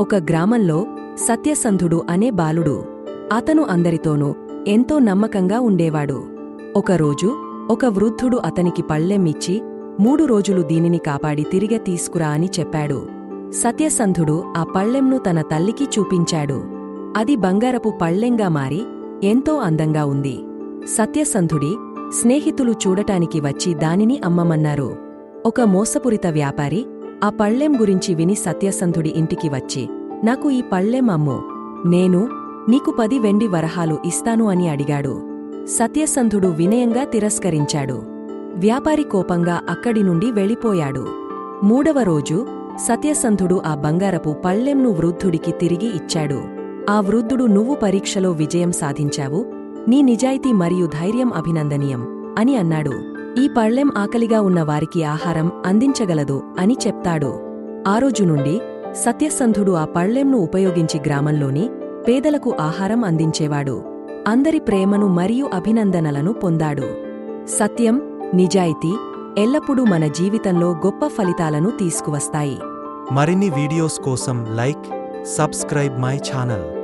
ఒక గ్రామంలో సత్యసంధుడు అనే బాలుడు. అతను అందరితోనూ ఎంతో నమ్మకంగా ఉండేవాడు. ఒకరోజు ఒక వృద్ధుడు అతనికి పళ్ళెమ్మిచ్చి మూడు రోజులు దీనిని కాపాడి తిరిగి తీసుకురా అని చెప్పాడు. సత్యసంధుడు ఆ పళ్ళెంను తన తల్లికి చూపించాడు. అది బంగారపు పళ్ళెంగా మారి ఎంతో అందంగా ఉంది. సత్యసంధుడి స్నేహితులు చూడటానికి వచ్చి దానిని అమ్మమన్నారు. ఒక మోసపురిత వ్యాపారి ఆ పళ్ళెం గురించి విని సత్యసంధుడి ఇంటికి వచ్చి నాకు ఈ పళ్ళెం అమ్ము. నేను నీకు పది వెండి వరహాలు ఇస్తాను అని అడిగాడు. సత్యసంధుడు వినయంగా తిరస్కరించాడు. వ్యాపారి కోపంగా అక్కడి నుండి వెళ్ళిపోయాడు. మూడవ రోజు సత్యసంధుడు ఆ బంగారపు పళ్ళెంను వృద్ధుడికి తిరిగి ఇచ్చాడు. ఆ వృద్ధుడు నువ్వు పరీక్షలో విజయం సాధించావు. నీ నిజాయితీ మరియు ధైర్యం అభినందనీయం అని అన్నాడు. ఈ పళ్ళెం ఆకలిగా ఉన్న వారికి ఆహారం అందించగలదు అని చెప్తాడు. ఆ రోజు నుండి సత్యసంధుడు ఆ పళ్ళెంను ఉపయోగించి గ్రామంలోని పేదలకు ఆహారం అందించేవాడు. అందరి ప్రేమను మరియు అభినందనలను పొందాడు. సత్యం నిజాయితీ ఎల్లప్పుడూ మన జీవితంలో గొప్ప ఫలితాలను తీసుకువస్తాయి. మరిన్ని వీడియోస్ కోసం లైక్ సబ్స్క్రైబ్ మై ఛానల్.